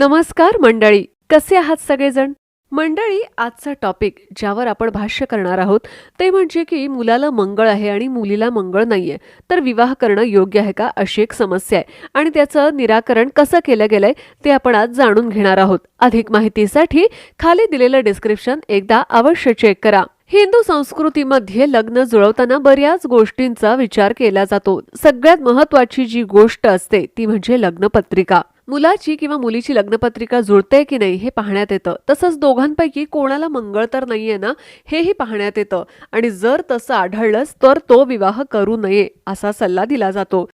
नमस्कार मंडळी कसे आहात सगळेजण? मंडळी आजचा टॉपिक ज्यावर आपण भाष्य करणार आहोत ते म्हणजे की मुलाला मंगळ आहे आणि मुलीला मंगळ नाहीये तर विवाह करणं योग्य आहे का अशी एक समस्या आहे. आणि त्याचं निराकरण कसं केलं गेलंय ते आपण आज जाणून घेणार आहोत. अधिक माहितीसाठी खाली दिलेलं डिस्क्रिप्शन एकदा अवश्य चेक करा. हिंदू संस्कृतीमध्ये लग्न जुळवताना बऱ्याच गोष्टींचा विचार केला जातो. सगळ्यात महत्वाची जी गोष्ट असते ती म्हणजे लग्नपत्रिका. मुलाची किंवा मुलीची लग्नपत्रिका जुळते की नाही हे पाहण्यात येतं. तसंच दोघांपैकी कोणाला मंगळ तर नाहीये ना हेही पाहण्यात येतं. आणि जर तसं आढळलंच तर तो विवाह करू नये असा सल्ला दिला जातो.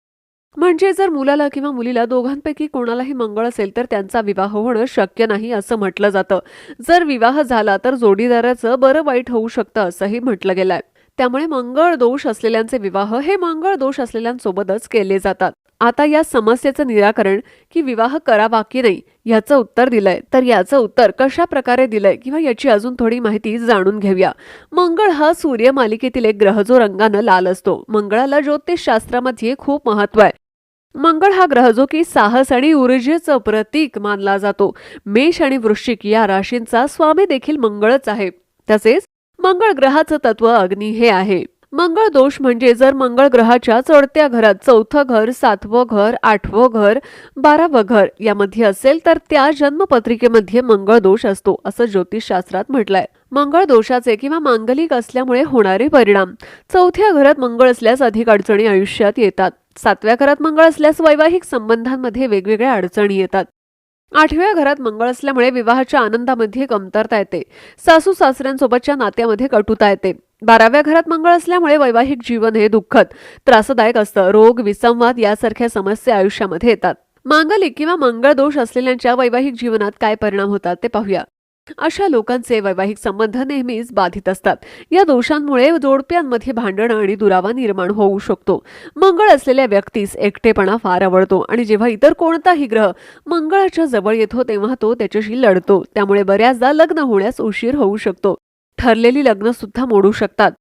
म्हणजे जर मुलाला किंवा मुलीला दोघांपैकी कोणालाही मंगळ असेल तर त्यांचा विवाह होणं शक्य नाही असं म्हटलं जातं. जर विवाह झाला तर जोडीदाराचं बरं वाईट होऊ शकतं असंही म्हटलं गेलंय. त्यामुळे मंगळ दोष असलेल्यांचे विवाह हे मंगळ दोष असलेल्यांसोबतच केले जातात. आता या समस्येचं निराकरण की विवाह करावा की नाही याचं उत्तर दिलंय. तर याचं उत्तर कशा प्रकारे दिलंय किंवा याची अजून थोडी माहिती जाणून घेऊया. मंगळ हा सूर्य मालिकेतील एक ग्रह जो रंगानं लाल असतो. मंगळाला ज्योतिषशास्त्रामध्ये खूप महत्त्व आहे. मंगळ हा ग्रह जो की साहस आणि ऊर्जेचं प्रतीक मानला जातो. मेष आणि वृश्चिक या राशींचा स्वामी देखील मंगळच आहे. तसेच मंगळ ग्रहाचं तत्व अग्नी हे आहे. मंगळ दोष म्हणजे जर मंगळ ग्रहाच्या चढत्या घरात चौथं घर सातवं घर आठवं घर बारावं घर यामध्ये असेल तर त्या जन्मपत्रिकेमध्ये मंगळ दोष असतो असं ज्योतिषशास्त्रात म्हटलंय. मंगळ दोषाचे किंवा मांगलिक असल्यामुळे होणारे परिणाम. चौथ्या घरात मंगळ असल्यास अधिक अडचणी आयुष्यात येतात. सातव्या घरात मंगळ असल्यास वैवाहिक संबंधांमध्ये वेगवेगळ्या अडचणी येतात. आठव्या घरात मंगळ असल्यामुळे विवाहाच्या आनंदामध्ये कमतरता येते. सासू सासऱ्यांसोबतच्या नात्यामध्ये कटुता येते. बाराव्या घरात मंगळ असल्यामुळे वैवाहिक जीवन हे दुःखद त्रासदायक असतं. रोग विसंवाद यासारख्या समस्या आयुष्यामध्ये येतात. मांगलिक किंवा मंगळ दोष असलेल्यांच्या वैवाहिक जीवनात काय परिणाम होतात ते पाहूया. अशा लोकांचे वैवाहिक संबंध नेहमीच बाधित असतात. या दोषांमुळे जोडप्यांमध्ये भांडणं आणि दुरावा निर्माण होऊ शकतो. मंगळ असलेल्या व्यक्तीस एकटेपणा फार आवडतो आणि जेव्हा इतर कोणताही ग्रह मंगळाच्या जवळ येतो तेव्हा तो त्याच्याशी लढतो. त्यामुळे बऱ्याचदा लग्न होण्यास उशीर होऊ शकतो. ठरलेली लग्न सुद्धा मोडू शकतात.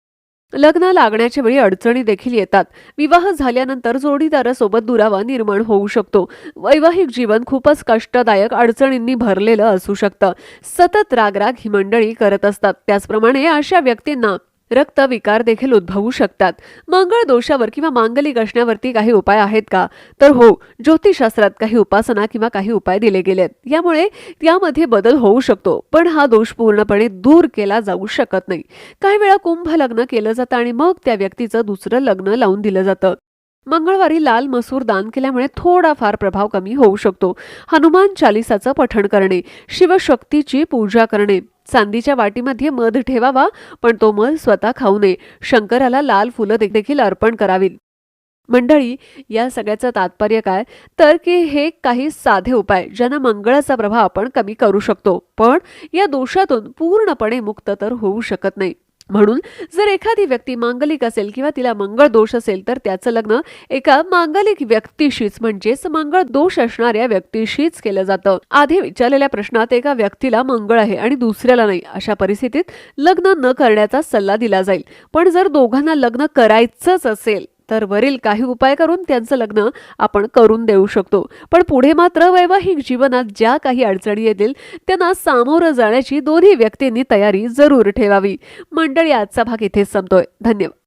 लग्न लागण्याच्या वेळी अडचणी देखील येतात. विवाह झाल्यानंतर जोडीदारासोबत दुरावा निर्माण होऊ शकतो. वैवाहिक जीवन खूपच कष्टदायक अडचणींनी भरलेलं असू शकतं. सतत रागराग ही मंडळी करत असतात. त्याचप्रमाणे अशा व्यक्तींना रक्तविकार देखील उद्भवू शकतात. मंगळ दोषावर किंवा मांगलिक असण्यावरती काही उपाय आहेत का? तर हो ज्योतिषशास्त्रात काही उपासना किंवा काही उपाय दिले गेलेत. यामुळे त्यामध्ये बदल होऊ शकतो पण हा दोष पूर्णपणे दूर केला जाऊ शकत नाही. काही वेळा कुंभ लग्न केलं जातं आणि मग त्या व्यक्तीचं दुसरं लग्न लावून दिलं जातं. मंगळवारी लाल मसूर दान केल्यामुळे थोडाफार प्रभाव कमी होऊ शकतो. हनुमान चालिसाचं पठण करणे शिवशक्तीची पूजा करणे चांदीच्या वाटीमध्ये मध ठेवावा पण तो मध स्वतः खाऊ नये. शंकराला लाल फुलं देखील अर्पण करावीत. मंडळी या सगळ्याचं तात्पर्य काय? तर की हे काही साधे उपाय ज्यांना मंगळाचा प्रभाव आपण कमी करू शकतो. पण या दोषातून पूर्णपणे मुक्त तर होऊ शकत नाही. म्हणून जर एखादी व्यक्ती मांगलिक असेल किंवा तिला मंगळ दोष असेल तर त्याचं लग्न एका मांगलिक व्यक्तीशीच म्हणजेच मंगळ दोष असणाऱ्या व्यक्तीशीच केलं जातं. आधी विचारलेल्या प्रश्नात एका व्यक्तीला मंगळ आहे आणि दुसऱ्याला नाही. अशा परिस्थितीत लग्न न करण्याचा सल्ला दिला जाईल. पण जर दोघांना लग्न करायचंच असेल तर वरील काही उपाय करून त्यांचं लग्न आपण करून देऊ शकतो. पण पुढे मात्र वैवाहिक जीवनात ज्या काही अडचणी येतील त्यांना सामोरं जाण्याची दोन्ही व्यक्तींनी तयारी जरूर ठेवावी. मंडळी आजचा भाग इथेच संपतोय. धन्यवाद.